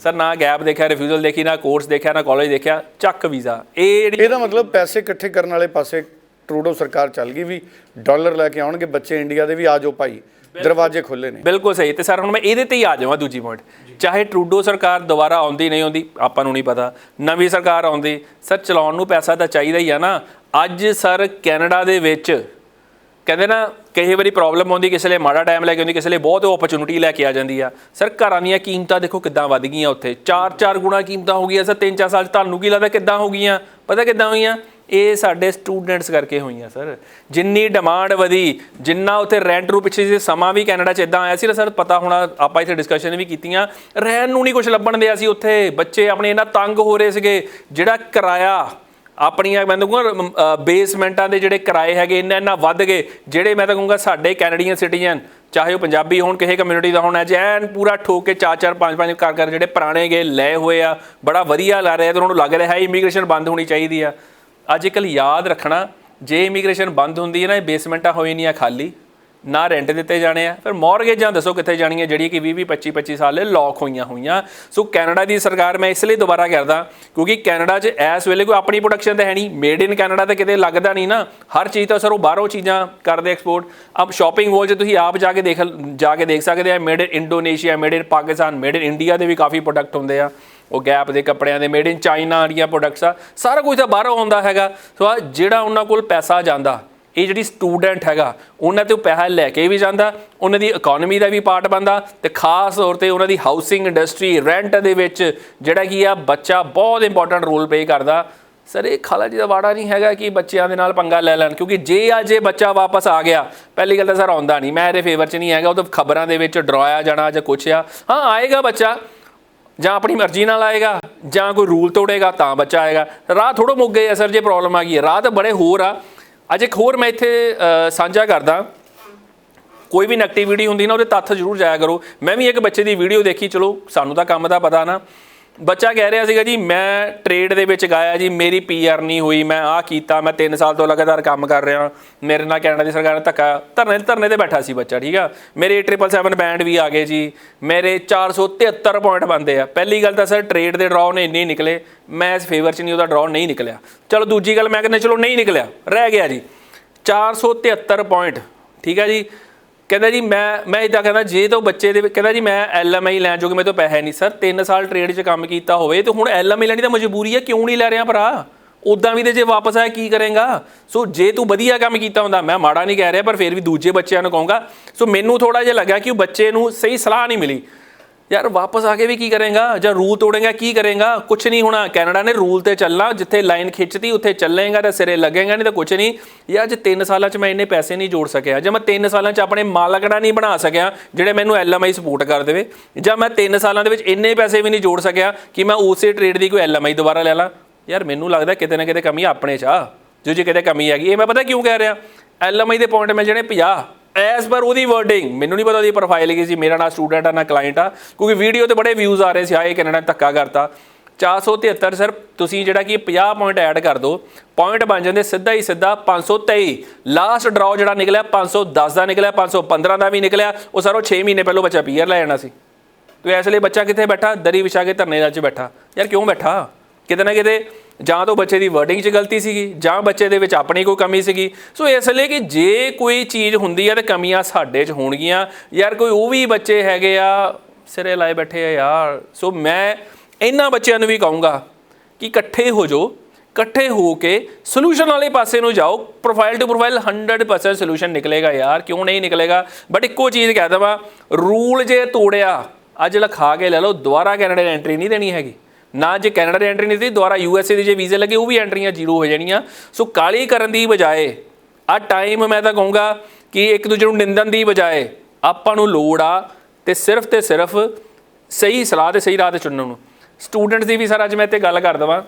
ਸਰ ਨਾ ਗੈਪ ਦੇਖਿਆ ਰਿਫਿਊਜ਼ਲ ਦੇਖੀ ਨਾ ਕੋਰਸ ਦੇਖਿਆ ਨਾ ਕਾਲਜ ਦੇਖਿਆ ਚੱਕ ਵੀਜ਼ਾ। ਇਹ ਇਹਦਾ ਮਤਲਬ ਪੈਸੇ ਇਕੱਠੇ ਕਰਨ ਵਾਲੇ ਪਾਸੇ ਟਰੂਡੋ ਸਰਕਾਰ ਚੱਲ ਗਈ ਵੀ ਡਾਲਰ ਲੈ ਕੇ ਆਉਣਗੇ ਬੱਚੇ ਇੰਡੀਆ ਦੇ ਵੀ ਆ ਜਾਓ ਭਾਈ। ਦਰਵਾਜ਼ੇ ਖੁੱਲੇ ਨੇ। ਬਿਲਕੁਲ ਸਹੀ। ਤੇ ਸਰ ਹੁਣ ਮੈਂ ਇਹਦੇ ਤੇ ਹੀ ਆ ਜਾਵਾਂ ਦੂਜੀ ਪੁਆਇੰਟ ਚਾਹੇ ਟਰੂਡੋ ਸਰਕਾਰ ਦੁਬਾਰਾ ਆਉਂਦੀ ਨਹੀਂ ਆਉਂਦੀ ਆਪਾਂ ਨੂੰ ਨਹੀਂ ਪਤਾ। ਨਵੀਂ ਸਰਕਾਰ ਆਉਂਦੀ ਸਰ ਚਲਾਉਣ ਨੂੰ ਪੈਸਾ ਤਾਂ ਚਾਹੀਦਾ ਹੀ ਆ ਨਾ। ਅੱਜ ਸਰ ਕੈਨੇਡਾ ਦੇ ਵਿੱਚ ਕਹਿੰਦੇ ਨਾ ਕਈ ਵਾਰੀ ਪ੍ਰੋਬਲਮ ਆਉਂਦੀ, ਕਿਸੇ ਲਈ ਮਾੜਾ ਟਾਈਮ ਲੈ ਕੇ ਆਉਂਦੀ, ਕਿਸੇ ਲਈ ਬਹੁਤ ਓਪਰਚੁਨਿਟੀ ਲੈ ਕੇ ਆ ਜਾਂਦੀ ਆ। ਸਰ ਘਰਾਂ ਦੀਆਂ ਕੀਮਤਾਂ ਦੇਖੋ ਕਿੱਦਾਂ ਵੱਧ ਗਈਆਂ ਉੱਥੇ। 4-4 ਗੁਣਾ ਕੀਮਤਾਂ ਹੋ ਗਈਆਂ ਸਰ 3-4 ਸਾਲ 'ਚ ਤੁਹਾਨੂੰ ਕੀ ਲੱਗਦਾ ਕਿੱਦਾਂ ਹੋ ਗਈਆਂ? ਪਤਾ ਕਿੱਦਾਂ ਹੋਈਆਂ? ਇਹ ਸਾਡੇ ਸਟੂਡੈਂਟਸ ਕਰਕੇ ਹੋਈਆਂ ਸਰ ਜਿੰਨੀ ਡਿਮਾਂਡ ਵਧੀ, ਜਿੰਨਾ ਉੱਥੇ ਰੈਂਟ ਰੂ ਪਿੱਛੇ ਜੇ ਸਮਾਂ ਵੀ ਕੈਨੇਡਾ 'ਚ ਇਦਾਂ ਆਇਆ ਸੀ ਨਾ ਸਰ ਪਤਾ ਹੋਣਾ, ਆਪਾਂ ਇੱਥੇ ਡਿਸਕਸ਼ਨ ਵੀ ਕੀਤੀਆਂ। ਰਹਿਣ ਨੂੰ ਨਹੀਂ ਕੁਝ ਲੱਭਣ ਦਿਆ ਸੀ ਉੱਥੇ। ਬੱਚੇ ਆਪਣੇ ਇਹਨਾਂ ਤੰਗ ਹੋ ਰਹੇ ਸੀਗੇ, ਜਿਹੜਾ ਕਿਰਾਇਆ ਆਪਣੀਆਂ, ਮੈਂ ਤਾਂ ਕਹੂੰਗਾ ਬੇਸਮੈਂਟਾਂ ਦੇ ਜਿਹੜੇ ਕਿਰਾਏ ਹੈਗੇ, ਇੰਨਾ ਇੰਨਾ ਵੱਧ ਗਏ, ਜਿਹੜੇ ਮੈਂ ਤਾਂ ਕਹੂੰਗਾ ਸਾਡੇ ਕੈਨੇਡੀਅਨ ਸਿਟੀਜ਼ਨ ਚਾਹੇ ਉਹ ਪੰਜਾਬੀ ਹੋਣ, ਕਿਸੇ ਕਮਿਊਨਿਟੀ ਦਾ ਹੋਣ ਅੱਜ ਐਨ ਪੂਰਾ ਠੋਕ ਕੇ ਚਾਰ ਚਾਰ, ਪੰਜ ਪੰਜ ਕਰ ਕਰ ਜਿਹੜੇ ਪੁਰਾਣੇ ਗਏ, ਲਏ ਹੋਏ ਆ, ਬੜਾ ਵਧੀਆ ਲਾ ਰਿਹਾ ਤੇ ਉਹਨਾਂ ਨੂੰ ਲੱਗ ਰਿਹਾ ਹੈ ਇਮੀਗ੍ਰੇਸ਼ਨ ਬੰਦ ਹੋਣੀ ਚਾਹੀਦੀ ਆ। ਅੱਜ ਕੱਲ ਯਾਦ ਰੱਖਣਾ, ਜੇ ਇਮੀਗ੍ਰੇਸ਼ਨ ਬੰਦ ਹੁੰਦੀ ਹੈ ਨਾ, ਇਹ ਬੇਸਮੈਂਟਾਂ ਹੋਈ ਨਹੀਂ ਆ ਖਾਲੀ। ਨਾ ਰੈਂਟ ਦਿੱਤੇ ਜਾਣੇ ਆ। ਫਿਰ ਮੌਰਗੇਜਾਂ ਦੱਸੋ ਕਿੱਥੇ ਜਾਣੀਆਂ ਜਿਹੜੀ ਕਿ 20 20 25 25 ਸਾਲ ਲੌਕ ਹੋਈਆਂ ਹੋਈਆਂ। ਸੋ ਕੈਨੇਡਾ ਦੀ ਸਰਕਾਰ, ਮੈਂ ਇਸ ਲਈ ਦੁਬਾਰਾ ਕਰਦਾ, ਕਿਉਂਕਿ ਕੈਨੇਡਾ 'ਚ ਇਸ ਵੇਲੇ ਕੋਈ ਆਪਣੀ ਪ੍ਰੋਡਕਸ਼ਨ ਤਾਂ ਹੈ ਨਹੀਂ। ਮੇਡ ਇਨ ਕੈਨੇਡਾ ਤਾਂ ਕਿਤੇ ਲੱਗਦਾ ਨਹੀਂ ਨਾ। ਹਰ ਚੀਜ਼ ਤਾਂ ਸਰ ਉਹ ਬਾਹਰੋਂ ਚੀਜ਼ਾਂ ਕਰਦੇ ਐਕਸਪੋਰਟ ਅਬ ਸ਼ਾਪਿੰਗ ਮਾਲ 'ਚ ਤੁਸੀਂ ਆਪ ਜਾ ਕੇ ਦੇਖ, ਜਾ ਕੇ ਦੇਖ ਸਕਦੇ ਆ। Made in Indonesia made in Pakistan made in India ਦੇ ਵੀ ਕਾਫੀ ਪ੍ਰੋਡਕਟ ਹੁੰਦੇ ਆ। ਉਹ ਗੈਪ ਦੇ ਕੱਪੜਿਆਂ ਦੇ ਮੇਡ ਇਨ ਚਾਈਨਾ ਵਾਲੀਆਂ ਪ੍ਰੋਡਕਟਸ ਆ। ਸਾਰਾ ਕੁਝ ਤਾਂ ਬਾਹਰੋਂ ਆਉਂਦਾ ਹੈਗਾ। ਸੋ ਆ ਜਿਹੜਾ ਉਹਨਾਂ ਕੋਲ ਪੈਸਾ ਜਾਂਦਾ ਇਹ ਜਿਹੜੀ ਸਟੂਡੈਂਟ ਹੈਗਾ, ਉਹਨਾਂ ਤੇ ਪੈਸਾ ਲੈ ਕੇ ਵੀ ਜਾਂਦਾ, ਉਹਨਾਂ ਦੀ ਇਕਨੋਮੀ ਦਾ ਵੀ ਪਾਰਟ ਬੰਦਾ ਤੇ ਖਾਸ ਤੌਰ ਤੇ ਉਹਨਾਂ ਦੀ ਹਾਊਸਿੰਗ ਇੰਡਸਟਰੀ ਰੈਂਟ ਦੇ ਵਿੱਚ ਜਿਹੜਾ ਕੀ ਆ, ਬੱਚਾ ਬਹੁਤ ਇੰਪੋਰਟੈਂਟ ਰੋਲ ਪਲੇ ਕਰਦਾ। ਸਰ ਇਹ ਖਾਲਾ ਜੀ ਦਾ ਵਾੜਾ ਨਹੀਂ ਹੈਗਾ ਕਿ ਬੱਚਿਆਂ ਦੇ ਨਾਲ ਪੰਗਾ ਲੈ ਲੈਣ, ਕਿਉਂਕਿ ਜੇ ਆ ਜੇ ਬੱਚਾ ਵਾਪਸ ਆ ਗਿਆ, ਪਹਿਲੀ ਗੱਲ ਤਾਂ ਸਰ ਆਉਂਦਾ ਨਹੀਂ, ਮੈਂ ਇਹਦੇ ਫੇਵਰ 'ਚ ਨਹੀਂ ਹੈਗਾ, ਉਹ ਤਾਂ ਖਬਰਾਂ ਦੇ ਵਿੱਚ ਡਰਾਇਆ ਜਾਣਾ ਜਾਂ ਕੁਛ ਆ। ਹਾਂ, ਆਏਗਾ ਬੱਚਾ, ਜਾਂ ਆਪਣੀ ਮਰਜ਼ੀ ਨਾਲ ਆਏਗਾ, ਜਾਂ ਕੋਈ ਰੂਲ ਤੋੜੇਗਾ ਤਾਂ ਬੱਚਾ ਆਏਗਾ। ਰਾਹ ਥੋੜੋ ਮੁੱਕ ਗਏ ਆ ਸਰ ਜੇ ਪ੍ਰੋਬਲਮ ਆ ਗਈ ਹੈ ਰਾਹ ਤਾਂ ਬੜੇ ਹੋਰ ਆ। ਅੱਜ ਇੱਕ ਹੋਰ ਮੈਂ ਇੱਥੇ ਸਾਂਝਾ ਕਰਦਾ। ਕੋਈ ਵੀ ਨੈਗੇਟਿਵਿਟੀ ਹੁੰਦੀ ਨਾ, ਉਹਦੇ ਤੱਥ ਜ਼ਰੂਰ ਜਾਇਆ ਕਰੋ। ਮੈਂ ਵੀ ਇੱਕ ਬੱਚੇ ਦੀ ਵੀਡੀਓ ਦੇਖੀ, ਚਲੋ, ਸਾਨੂੰ ਤਾਂ ਕੰਮ ਦਾ ਪਤਾ ਨਾ। ਬੱਚਾ ਕਹਿ ਰਿਹਾ ਸੀਗਾ ਜੀ, ਮੈਂ ਟ੍ਰੇਡ ਦੇ ਵਿੱਚ ਗਾਇਆ ਜੀ, ਮੇਰੀ ਪੀਆਰ ਨਹੀਂ ਹੋਈ, ਮੈਂ ਆਹ ਕੀਤਾ, ਮੈਂ 3 ਸਾਲ ਤੋਂ ਲਗਾਤਾਰ ਕੰਮ ਕਰ ਰਿਹਾ, ਮੇਰੇ ਨਾਲ ਕੈਨੇਡਾ ਦੀ ਸਰਕਾਰ ਨੇ ਧੱਕਾ, ਧਰਨੇ ਧਰਨੇ ਤੇ ਬੈਠਾ ਸੀ ਬੱਚਾ, ਠੀਕ ਆ? ਮੇਰੇ 777 ਬੈਂਡ ਵੀ ਆ ਗਏ ਜੀ, ਮੇਰੇ 473 ਪੁਆਇੰਟ ਬੰਦੇ ਆ। ਪਹਿਲੀ ਗੱਲ ਤਾਂ ਸਰ ਟ੍ਰੇਡ ਦੇ ਡਰਾਅ ਨੇ ਇੰਨੇ ਨਿਕਲੇ, ਮੈਂ ਇਸ ਫੇਵਰ 'ਚ ਨਹੀਂ, ਉਹਦਾ ਡਰਾਅ ਨਹੀਂ ਨਿਕਲਿਆ। ਚਲੋ ਦੂਜੀ ਗੱਲ, ਮੈਂ ਕਹਿੰਦਾ ਚਲੋ ਨਹੀਂ ਨਿਕਲਿਆ, ਰਹਿ ਗਿਆ ਜੀ। 473 ਪੁਆਇੰਟ ਠੀਕ ਆ ਜੀ? ਕਹਿੰਦਾ ਜੀ, ਮੈਂ ਮੈਂ ਇਦਾਂ ਕਹਿੰਦਾ, ਜੇ ਤਾਂ ਬੱਚੇ ਦੇ ਕਹਿੰਦਾ ਜੀ, ਮੈਂ ਐਲਐਮਆਈ ਲੈਣ ਜੋਗੇ ਮੇਰੇ ਤੋਂ ਪੈਸੇ ਨਹੀਂ ਸਰ 3 ਸਾਲ ਟ੍ਰੇਡ 'ਚ ਕੰਮ ਕੀਤਾ ਹੋਵੇ, ਤੇ ਹੁਣ ਐਲਐਮਆਈ ਲੈਣੀ ਤਾਂ ਮਜਬੂਰੀ ਹੈ, ਕਿਉਂ ਨਹੀਂ ਲੈ ਰਿਹਾ ਭਰਾ? ਉਦਾਂ ਵੀ ਤੇ ਜੇ ਵਾਪਸ ਆਇਆ, ਕੀ ਕਰੇਗਾ? ਸੋ ਜੇ ਤੂੰ ਵਧੀਆ ਕੰਮ ਕੀਤਾ ਹੁੰਦਾ, ਮੈਂ ਮਾੜਾ ਨਹੀਂ ਕਹਿ ਰਿਹਾ, ਪਰ ਫਿਰ ਵੀ ਦੂਜੇ ਬੱਚਿਆਂ ਨੂੰ ਕਹੂੰਗਾ। ਸੋ ਮੈਨੂੰ ਥੋੜਾ ਜਿਹਾ ਲੱਗਾ ਕਿ ਉਹ ਬੱਚੇ ਨੂੰ ਸਹੀ ਸਲਾਹ ਨਹੀਂ ਮਿਲੀ। ਯਾਰ ਵਾਪਸ ਆ ਕੇ ਵੀ ਕੀ ਕਰੇਗਾ? ਜਾਂ ਰੂਲ ਤੋੜੇਗਾ, ਕੀ ਕਰੇਗਾ? ਕੁਝ ਨਹੀਂ ਹੋਣਾ। ਕੈਨੇਡਾ ਨੇ ਰੂਲ ਤੇ ਚੱਲਣਾ। ਜਿੱਥੇ ਲਾਈਨ ਖਿੱਚਦੀ ਉੱਥੇ ਚੱਲੇਗਾ ਤੇ ਸਿਰੇ ਲੱਗੇਗਾ ਨਹੀਂ ਤਾਂ ਕੁਝ ਨਹੀਂ। ਯਾਰ ਜੇ 3 ਸਾਲਾਂ 'ਚ ਮੈਂ ਇੰਨੇ ਪੈਸੇ ਨਹੀਂ ਜੋੜ ਸਕਿਆ। ਜਾਂ ਮੈਂ 3 ਸਾਲਾਂ 'ਚ ਆਪਣੇ ਮਾਲਕੜਾ ਨਹੀਂ ਬਣਾ ਸਕਿਆ, ਜਿਹੜੇ ਮੈਨੂੰ ਐਲਐਮਆਈ ਸਪੋਰਟ ਕਰ ਦੇਵੇ, ਜਾਂ ਮੈਂ 3 ਸਾਲਾਂ ਦੇ ਵਿੱਚ ਇੰਨੇ ਪੈਸੇ ਵੀ ਨਹੀਂ ਜੋੜ ਸਕਿਆ ਕਿ ਮੈਂ ਉਸੇ ਟ੍ਰੇਡ ਦੀ ਕੋਈ ਐਲਐਮਆਈ ਦੁਬਾਰਾ ਲੈ ਲਾਂ। ਯਾਰ ਮੈਨੂੰ ਲੱਗਦਾ ਕਿਤੇ ਨਾ ਕਿਤੇ ਕਮੀ ਆਪਣੇ 'ਚ ਆ। ਜੋ ਜੇ ਕਿਤੇ ਕਮੀ ਹੈਗੀ। ਇਹ ਮੈਂ ਪਤਾ ਕਿਉਂ ਕਹਿ ਰਿਹਾ? ਐਲਐਮਆਈ ਦੇ ਪੁਆਇੰਟ ਮੈਂ ਜਿਹੜੇ 50 ਐਸ ਪਰ ਉਹਦੀ ਵਰਡਿੰਗ ਮੈਨੂੰ ਨਹੀਂ ਪਤਾ ਉਹਦੀ ਪ੍ਰੋਫਾਈਲ ਕੀ ਸੀ, ਮੇਰਾ ਨਾ ਸਟੂਡੈਂਟ ਆ, ਨਾ ਕਲਾਇੰਟ ਆ, ਕਿਉਂਕਿ ਵੀਡੀਓ ਤੇ ਬੜੇ ਵਿਊਜ਼ ਆ ਰਹੇ ਸੀ, ਆਏ ਕੈਨੇਡਾ ਨੇ ਧੱਕਾ ਕਰਤਾ। 473 ਸਰ ਤੁਸੀਂ ਜਿਹੜਾ ਕਿ 50 ਪੁਆਇੰਟ ਐਡ ਕਰ ਦਿਓ ਪੁਆਇੰਟ ਬਣ ਜਾਂਦੇ ਸਿੱਧਾ ਹੀ ਸਿੱਧਾ 523 ਲਾਸਟ ਡਰਾਅ ਜਿਹੜਾ ਨਿਕਲਿਆ 510 ਦਾ ਨਿਕਲਿਆ 515 ਦਾ ਵੀ ਨਿਕਲਿਆ, ਉਹ ਸਰ ਉਹ 6 ਮਹੀਨੇ ਪਹਿਲਾਂ ਬੱਚਾ ਪੀਅਰ ਲੈ ਜਾਣਾ ਸੀ। ਤੋ ਇਸ ਲਈ ਬੱਚਾ ਕਿੱਥੇ ਬੈਠਾ? ਦਰੀ ਵਿਛਾ ਕੇ ਧਰਨੇ 'ਚ ਬੈਠਾ। ਯਾਰ ਕਿਉਂ ਬੈਠਾ? ਕਿਤੇ ਨਾ ਕਿਤੇ ਜਾਂ ਤਾਂ ਬੱਚੇ ਦੀ ਵਰਡਿੰਗ 'ਚ ਗਲਤੀ ਸੀਗੀ, ਜਾਂ ਬੱਚੇ ਦੇ ਵਿੱਚ ਆਪਣੀ ਕੋਈ ਕਮੀ ਸੀਗੀ। ਸੋ ਇਸ ਲਈ ਕਿ ਜੇ ਕੋਈ ਚੀਜ਼ ਹੁੰਦੀ ਆ ਤੇ ਕਮੀਆਂ ਸਾਡੇ 'ਚ ਹੋਣਗੀਆਂ। ਯਾਰ ਕੋਈ ਉਹ ਵੀ ਬੱਚੇ ਹੈਗੇ ਆ, ਸਿਰੇ ਲਾਏ ਬੈਠੇ ਆ ਯਾਰ। ਸੋ ਮੈਂ ਇਹਨਾਂ ਬੱਚਿਆਂ ਨੂੰ ਵੀ ਕਹੂੰਗਾ ਕਿ ਇਕੱਠੇ ਹੋ ਜਾਓ, ਇਕੱਠੇ ਹੋ ਕੇ ਸੋਲੂਸ਼ਨ ਵਾਲੇ ਪਾਸੇ ਨੂੰ ਜਾਓ। ਪ੍ਰੋਫਾਈਲ ਟੂ ਪ੍ਰੋਫਾਈਲ 100% ਸੋਲੂਸ਼ਨ ਨਿਕਲੇਗਾ ਯਾਰ, ਕਿਉਂ ਨਹੀਂ ਨਿਕਲੇਗਾ? ਬਟ ਇੱਕੋ ਚੀਜ਼ ਕਹਿ ਦਵਾਂ ਰੂਲ ਜੇ ਤੋੜਿਆ, ਅੱਜ ਲਿਖਾ ਕੇ ਲੈ ਲਓ, ਦੁਬਾਰਾ ਕੈਨੇਡਾ ਐਂਟਰੀ ਨਹੀਂ ਦੇਣੀ ਹੈਗੀ। ਨਾ ਜੇ ਕੈਨੇਡਾ ਦੀ ਐਂਟਰੀ ਨਹੀਂ ਸੀ, ਦੁਬਾਰਾ ਯੂਐਸਏ ਦੀ ਜੇ ਵੀਜ਼ੇ ਲੱਗੇ, ਉਹ ਵੀ ਐਂਟਰੀਆਂ ਜ਼ੀਰੋ ਹੋ ਜਾਣੀਆਂ। ਸੋ ਕਾਲੀ ਕਰਨ ਦੀ ਬਜਾਏ, ਆ ਟਾਈਮ ਮੈਂ ਤਾਂ ਕਹੂੰਗਾ ਕਿ ਇੱਕ ਦੂਜੇ ਨੂੰ ਨਿੰਦਣ ਦੀ ਬਜਾਏ ਆਪਾਂ ਨੂੰ ਲੋੜ ਆ ਤੇ ਸਿਰਫ ਤੇ ਸਿਰਫ ਸਹੀ ਸਲਾਹ ਤੇ ਸਹੀ ਰਾਹ ਤੇ ਚੁਣਨ ਨੂੰ। ਸਟੂਡੈਂਟਸ ਦੀ ਵੀ ਸਰ, ਅੱਜ ਮੈਂ ਇੱਥੇ ਗੱਲ ਕਰ ਦਵਾਂ।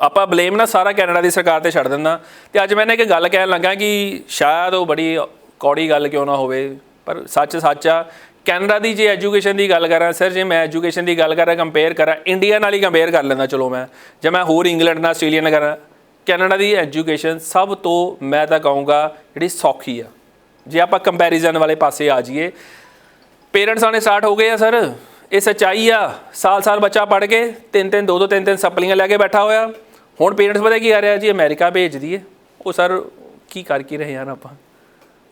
ਆਪਾਂ ਬਲੇਮ ਨਾ ਸਾਰਾ ਕੈਨੇਡਾ ਦੀ ਸਰਕਾਰ ਤੇ ਛੱਡ ਦਿੰਦਾ। ਤੇ ਅੱਜ ਮੈਂ ਨਾ ਇੱਕ ਗੱਲ ਕਹਿਣ ਲੱਗਾ ਕਿ ਸ਼ਾਇਦ ਉਹ ਬੜੀ ਕੌੜੀ ਗੱਲ ਕਿਉਂ ਨਾ ਹੋਵੇ, ਪਰ ਸੱਚ ਸੱਚ ਆ ਕੈਨੇਡਾ ਦੀ ਜੇ ਐਜੂਕੇਸ਼ਨ ਦੀ ਗੱਲ ਕਰਾਂ, ਸਰ, ਜੇ ਮੈਂ ਐਜੂਕੇਸ਼ਨ ਦੀ ਗੱਲ ਕਰਾਂ ਕੰਪੇਅਰ ਕਰਾਂ ਇੰਡੀਆ ਨਾਲ ਹੀ ਕੰਪੇਅਰ ਕਰ ਲੈਂਦਾ, ਚਲੋ ਮੈਂ। ਜੇ ਮੈਂ ਹੋਰ ਇੰਗਲੈਂਡ ਨਾਲ ਆਸਟ੍ਰੇਲੀਆ ਨਾਲ ਕਰਾਂ, ਕੈਨੇਡਾ ਦੀ ਐਜੂਕੇਸ਼ਨ ਸਭ ਤੋਂ ਮੈਂ ਤਾਂ ਕਹੂੰਗਾ ਜਿਹੜੀ ਸੌਖੀ ਆ। ਜੇ ਆਪਾਂ ਕੰਪੈਰੀਜ਼ਨ ਵਾਲੇ ਪਾਸੇ ਆ ਜਾਈਏ ਪੇਰੈਂਟਸ ਆਣੇ ਸਟਾਰਟ ਹੋ ਗਏ ਆ, ਸਰ। ਇਹ ਸੱਚਾਈ ਆ ਸਾਲ ਸਾਲ ਬੱਚਾ ਪੜ ਕੇ ਤਿੰਨ ਤਿੰਨ ਦੋ ਦੋ ਤਿੰਨ ਤਿੰਨ ਸਪਲੀਆਂ ਲੈ ਕੇ ਬੈਠਾ ਹੋਇਆ। ਹੁਣ ਪੇਰੈਂਟਸ ਪਤਾ ਕੀ ਆ ਰਿਹਾ ਜੀ ਅਮਰੀਕਾ ਭੇਜ ਦਈਏ। ਉਹ ਸਰ, ਕੀ ਕਰ ਕੀ ਰਹੇ ਯਾਰ ਆਪਾਂ?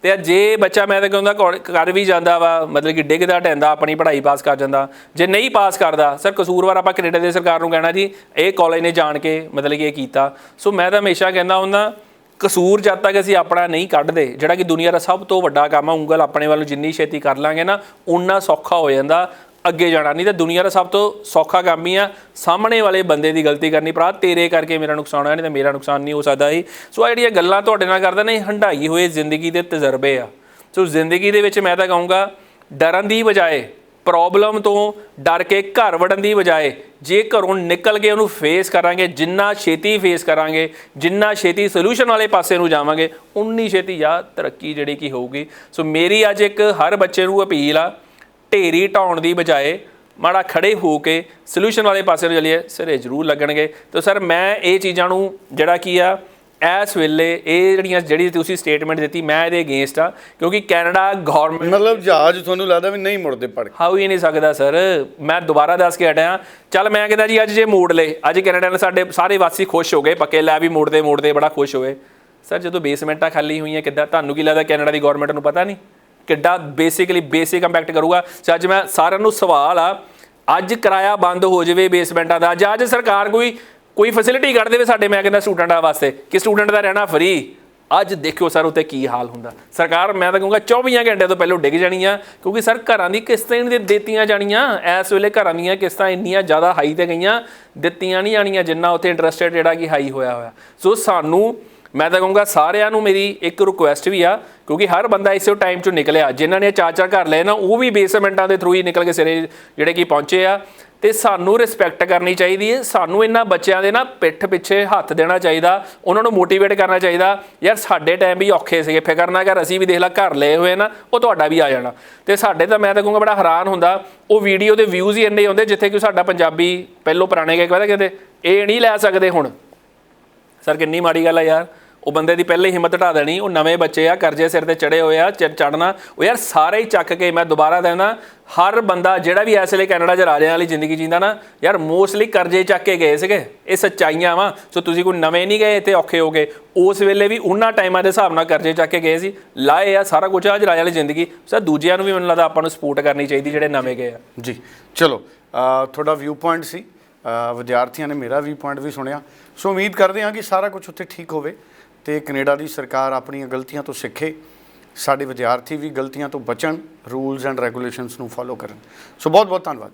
ਤੇ ਜੇ ਬੱਚਾ ਮੈਂ ਤਾਂ ਕਹਿੰਦਾ ਕੌ- ਕਰ ਵੀ ਜਾਂਦਾ ਵਾ, ਮਤਲਬ ਕਿ ਡਿੱਗਦਾ ਟੈਂਦਾ ਆਪਣੀ ਪੜ੍ਹਾਈ ਪਾਸ ਕਰ ਜਾਂਦਾ। ਜੇ ਨਹੀਂ ਪਾਸ ਕਰਦਾ, ਸਰ ਕਸੂਰਵਾਰ ਆਪਾਂ ਕੈਨੇਡਾ ਦੀ ਸਰਕਾਰ ਨੂੰ ਕਹਿਣਾ ਜੀ, ਇਹ ਕਾਲਜ ਨੇ ਜਾਣ ਕੇ ਮਤਲਬ ਕਿ ਇਹ ਕੀਤਾ। ਸੋ ਮੈਂ ਤਾਂ ਹਮੇਸ਼ਾ ਕਹਿੰਦਾ ਹੁੰਦਾ, ਕਸੂਰ ਜਦ ਤੱਕ ਅਸੀਂ ਆਪਣਾ ਨਹੀਂ ਕੱਢਦੇ, ਜਿਹੜਾ ਕਿ ਦੁਨੀਆ ਦਾ ਸਭ ਤੋਂ ਵੱਡਾ ਕੰਮ ਆ, ਉਂਗਲ ਆਪਣੇ ਵੱਲੋਂ ਜਿੰਨੀ ਛੇਤੀ ਕਰ ਲਾਂਗੇ ਨਾ ਉਨਾ ਸੌਖਾ ਹੋ ਜਾਂਦਾ। ਅੱਗੇ ਜਾਣਾ। ਨਹੀਂ ਤਾਂ ਦੁਨੀਆ ਦਾ ਸਭ ਤੋਂ ਸੌਖਾ ਕੰਮ ਹੀ ਆ ਸਾਹਮਣੇ ਵਾਲੇ ਬੰਦੇ ਦੀ ਗਲਤੀ ਕਰਨੀ ਭਰਾ, ਤੇਰੇ ਕਰਕੇ ਮੇਰਾ ਨੁਕਸਾਨ ਹੋਇਆ, ਨਹੀਂ ਤਾਂ ਮੇਰਾ ਨੁਕਸਾਨ ਨਹੀਂ ਹੋ ਸਕਦਾ ਸੀ ਸੋ ਆ ਜਿਹੜੀਆਂ ਗੱਲਾਂ ਤੁਹਾਡੇ ਨਾਲ ਕਰਦਾ ਨਾ ਇਹ ਹੰਡਾਈ ਹੋਏ ਜ਼ਿੰਦਗੀ ਦੇ ਤਜਰਬੇ ਆ। ਸੋ ਜ਼ਿੰਦਗੀ ਦੇ ਵਿੱਚ ਮੈਂ ਤਾਂ ਕਹੂੰਗਾ, ਡਰਨ ਦੀ ਬਜਾਏ ਪ੍ਰੋਬਲਮ ਤੋਂ ਡਰ ਕੇ ਘਰ ਵੜਨ ਦੀ ਬਜਾਏ, ਜੇ ਘਰੋਂ ਨਿਕਲ ਕੇ ਉਹਨੂੰ ਫੇਸ ਕਰਾਂਗੇ, ਜਿੰਨਾ ਛੇਤੀ ਫੇਸ ਕਰਾਂਗੇ, ਜਿੰਨਾ ਛੇਤੀ ਸੋਲੂਸ਼ਨ ਵਾਲੇ ਪਾਸੇ ਨੂੰ ਜਾਵਾਂਗੇ, ਉਨੀ ਛੇਤੀ ਆ ਤਰੱਕੀ ਜਿਹੜੀ ਕੀ ਹੋਊਗੀ। ਸੋ ਮੇਰੀ ਅੱਜ ਇੱਕ ਹਰ ਬੱਚੇ ਨੂੰ ਅਪੀਲ ਆ ਢੇਰੀ ਢਾਉਣ ਦੀ ਬਜਾਏ ਮਾੜਾ ਖੜੇ ਹੋ ਕੇ ਸੋਲੂਸ਼ਨ ਵਾਲੇ ਪਾਸੇ ਨੂੰ ਚੱਲੀਏ ਸਿਰੇ ਜ਼ਰੂਰ ਲੱਗਣਗੇ। ਤਾਂ ਸਰ ਮੈਂ ਇਹ ਚੀਜ਼ਾਂ ਨੂੰ ਜਿਹੜਾ ਕੀ ਆ ਇਸ ਵੇਲੇ ਇਹ ਜਿਹੜੀਆਂ ਜਿਹੜੀ ਤੁਸੀਂ ਸਟੇਟਮੈਂਟ ਦਿੱਤੀ ਮੈਂ ਇਹਦੇ ਅਗੇਂਸਟ ਆ ਕਿਉਂਕਿ ਕੈਨੇਡਾ ਗਵਰਨਮੈਂਟ ਮਤਲਬ ਜਹਾਜ਼ ਤੁਹਾਨੂੰ ਲੱਗਦਾ ਵੀ ਨਹੀਂ ਮੁੜਦੇ ਪੜ ਹਾਉ ਹੀ ਨਹੀਂ ਸਕਦਾ ਸਰ। ਮੈਂ ਦੁਬਾਰਾ ਦੱਸ ਕੇ ਹਟਿਆ। ਚੱਲ ਮੈਂ ਕਹਿੰਦਾ ਜੀ ਅੱਜ ਜੇ ਮੋੜ ਲਏ ਅੱਜ ਕੈਨੇਡਾ ਨੇ ਸਾਡੇ ਸਾਰੇ ਵਾਸੀ ਖੁਸ਼ ਹੋ ਗਏ ਪੱਕੇ ਲੈ ਵੀ ਮੋੜਦੇ ਮੋੜਦੇ ਬੜਾ ਖੁਸ਼ ਹੋਏ। ਸਰ ਜਦੋਂ ਬੇਸਮੈਂਟਾਂ ਖਾਲੀ ਹੋਈਆਂ ਕਿੱਦਾਂ? ਤੁਹਾਨੂੰ ਕੀ ਲੱਗਦਾ ਕੈਨੇਡਾ ਦੀ ਗਵਰਨਮੈਂਟ ਨੂੰ ਪਤਾ ਨਹੀਂ? ਕਿੱਡਾ ਬੇਸਿਕਲੀ ਬੇਸਿਕ ਇੰਪੈਕਟ ਕਰੂਗਾ। ਸੋ ਅੱਜ ਮੈਂ ਸਾਰਿਆਂ ਨੂੰ ਸਵਾਲ ਆ, ਅੱਜ ਕਿਰਾਇਆ ਬੰਦ ਹੋ ਜਾਵੇ ਬੇਸਮੈਂਟਾਂ ਦਾ, ਜਾਂ ਅੱਜ ਸਰਕਾਰ ਕੋਈ ਕੋਈ ਫੈਸਿਲਿਟੀ ਕੱਢ ਦੇਵੇ ਸਾਡੇ ਮੈਂ ਕਹਿੰਦਾ ਸਟੂਡੈਂਟਾਂ ਵਾਸਤੇ, ਕਿ ਸਟੂਡੈਂਟ ਦਾ ਰਹਿਣਾ ਫ੍ਰੀ ਅੱਜ ਦੇਖਿਓ ਸਰ ਉੱਤੇ ਕੀ ਹਾਲ ਹੁੰਦਾ। ਸਰਕਾਰ, ਮੈਂ ਤਾਂ ਕਹੂੰਗਾ 24 ਘੰਟੇ ਤੋਂ ਪਹਿਲਾਂ ਡਿੱਗ ਜਾਣੀ ਆ ਕਿਉਂਕਿ ਸਰ ਘਰਾਂ ਦੀ ਕਿਸ਼ਤਾਂ ਹੀ ਨਹੀਂ ਦਿੱਤੀਆਂ ਜਾਣੀਆਂ। ਇਸ ਵੇਲੇ ਘਰਾਂ ਦੀਆਂ ਕਿਸ਼ਤਾਂ ਇੰਨੀਆਂ ਜ਼ਿਆਦਾ ਹਾਈ ਤੇ ਗਈਆਂ, ਦਿੱਤੀਆਂ ਨਹੀਂ ਜਾਣੀਆਂ ਜਿੰਨਾ ਉੱਥੇ ਇੰਟਰਸਟ ਰੇਟ ਜਿਹੜਾ ਕਿ ਹਾਈ ਹੋਇਆ ਹੋਇਆ। ਸੋ ਸਾਨੂੰ ਮੈਂ ਤਾਂ ਕਹੂੰਗਾ ਸਾਰਿਆਂ ਨੂੰ ਮੇਰੀ ਇੱਕ ਰਿਕੁਐਸਟ ਵੀ ਆ, ਕਿਉਂਕਿ ਹਰ ਬੰਦਾ ਇਸੇ ਟਾਈਮ ਚੋਂ ਨਿਕਲਿਆ। ਜਿਨ੍ਹਾਂ ਨੇ ਚਾਰ ਚਾਰ ਘਰ ਲਏ ਨਾ, ਉਹ ਵੀ ਬੇਸਮੈਂਟਾਂ ਦੇ ਥਰੂ ਹੀ ਨਿਕਲ ਕੇ ਸਿਰੇ ਜਿਹੜੇ ਕਿ ਪਹੁੰਚੇ ਆ। ਤੇ ਸਾਨੂੰ ਰਿਸਪੈਕਟ ਕਰਨੀ ਚਾਹੀਦੀ ਹੈ। ਸਾਨੂੰ ਇਹਨਾਂ ਬੱਚਿਆਂ ਦੇ ਨਾ ਪਿੱਠ ਪਿੱਛੇ ਹੱਥ ਦੇਣਾ ਚਾਹੀਦਾ। ਉਹਨਾਂ ਨੂੰ ਮੋਟੀਵੇਟ ਕਰਨਾ ਚਾਹੀਦਾ। ਯਾਰ, ਸਾਡੇ ਟਾਈਮ ਵੀ ਔਖੇ ਸੀਗੇ। ਫਿਕਰ ਨਾ ਕਰ, ਅਸੀਂ ਵੀ ਦੇਖ ਲਾ, ਘਰ ਲਏ ਹੋਏ ਨਾ, ਉਹ ਤੁਹਾਡਾ ਵੀ ਆ ਜਾਣਾ। ਤੇ ਸਾਡੇ ਤਾਂ ਮੈਂ ਤਾਂ ਕਹੂੰਗਾ ਬੜਾ ਹੈਰਾਨ ਹੁੰਦਾ। ਉਹ ਵੀਡੀਓ ਦੇ ਵਿਊਜ਼ ਹੀ ਇੰਨੇ ਆਉਂਦੇ ਜਿੱਥੇ ਕਿ ਸਾਡਾ ਪੰਜਾਬੀ ਪਹਿਲੋਂ ਪੁਰਾਣੇ ਗਏ ਕਹਿੰਦੇ ਕਹਿੰਦੇ? ਇਹ ਨਹੀਂ ਲੈ ਸਕਦੇ ਹੁਣ। ਸਰ, ਕਿੰਨੀ ਮਾੜੀ ਗੱਲ ਆ ਯਾਰ। ਉਹ ਬੰਦੇ ਦੀ ਪਹਿਲੇ ਹਿੰਮਤ ਢਾ ਦੇਣੀ, ਉਹ ਨਵੇਂ ਬੱਚੇ ਆ, ਕਰਜ਼ੇ ਸਿਰ ਤੇ ਚੜੇ ਹੋਏ ਆ ਚੜਨਾ ਉਹ ਯਾਰ ਸਾਰੇ ਹੀ ਚੱਕ ਕੇ ਮੈਂ ਦੁਬਾਰਾ ਕਹਿੰਦਾ ਹਰ ਬੰਦਾ ਜਿਹੜਾ ਵੀ ਇਸ ਵੇਲੇ ਕੈਨੇਡਾ 'ਚ ਰਾਜਿਆਂ ਵਾਲੀ ਜ਼ਿੰਦਗੀ ਜੀਂਦਾ ਨਾ, ਯਾਰ ਮੋਸਟਲੀ ਕਰਜ਼ੇ ਚੱਕ ਕੇ ਗਏ ਸੀਗੇ। ਇਹ ਸੱਚਾਈਆਂ ਵਾ। ਸੋ ਤੁਸੀਂ ਕੋਈ ਨਵੇਂ ਨਹੀਂ ਗਏ ਤੇ ਔਖੇ ਹੋ ਗਏ। ਉਸ ਵੇਲੇ ਵੀ ਉਹਨਾਂ ਟਾਈਮਾਂ ਦੇ ਹਿਸਾਬ ਨਾਲ ਕਰਜ਼ੇ ਚੱਕ ਕੇ ਗਏ ਸੀ। ਲਾਏ ਆ ਸਾਰਾ ਕੁਝ ਅੱਜ ਰਾਜਿਆਂ ਵਾਲੀ ਜ਼ਿੰਦਗੀ। ਸਰ, ਦੂਜਿਆਂ ਨੂੰ ਵੀ ਮੈਨੂੰ ਲੱਗਦਾ ਆਪਾਂ ਨੂੰ ਸਪੋਰਟ ਕਰਨੀ ਚਾਹੀਦੀ, ਜਿਹੜੇ ਨਵੇਂ ਗਏ ਆ। ਜੀ, ਚਲੋ ਤੁਹਾਡਾ ਵਿਊ ਪੁਆਇੰਟ ਸੀ। ਵਿਦਿਆਰਥੀਆਂ ਨੇ ਮੇਰਾ ਵੀ ਪੁਆਇੰਟ ਵੀ ਸੁਣਿਆ। ਸੋ ਉਮੀਦ ਕਰਦੇ ਹਾਂ ਕਿ ਸਾਰਾ ਕੁਝ ਉੱਥੇ ਠੀਕ ਹੋਵੇ। ਤੇ ਕੈਨੇਡਾ ਦੀ ਸਰਕਾਰ ਆਪਣੀਆਂ ਗਲਤੀਆਂ ਤੋਂ ਸਿੱਖੇ, ਸਾਡੇ ਵਿਦਿਆਰਥੀ ਵੀ ਗਲਤੀਆਂ ਤੋਂ ਬਚਣ, ਰੂਲਸ ਐਂਡ ਰੈਗੂਲੇਸ਼ਨਸ ਨੂੰ ਫੋਲੋ ਕਰਨ। ਸੋ ਬਹੁਤ ਬਹੁਤ ਧੰਨਵਾਦ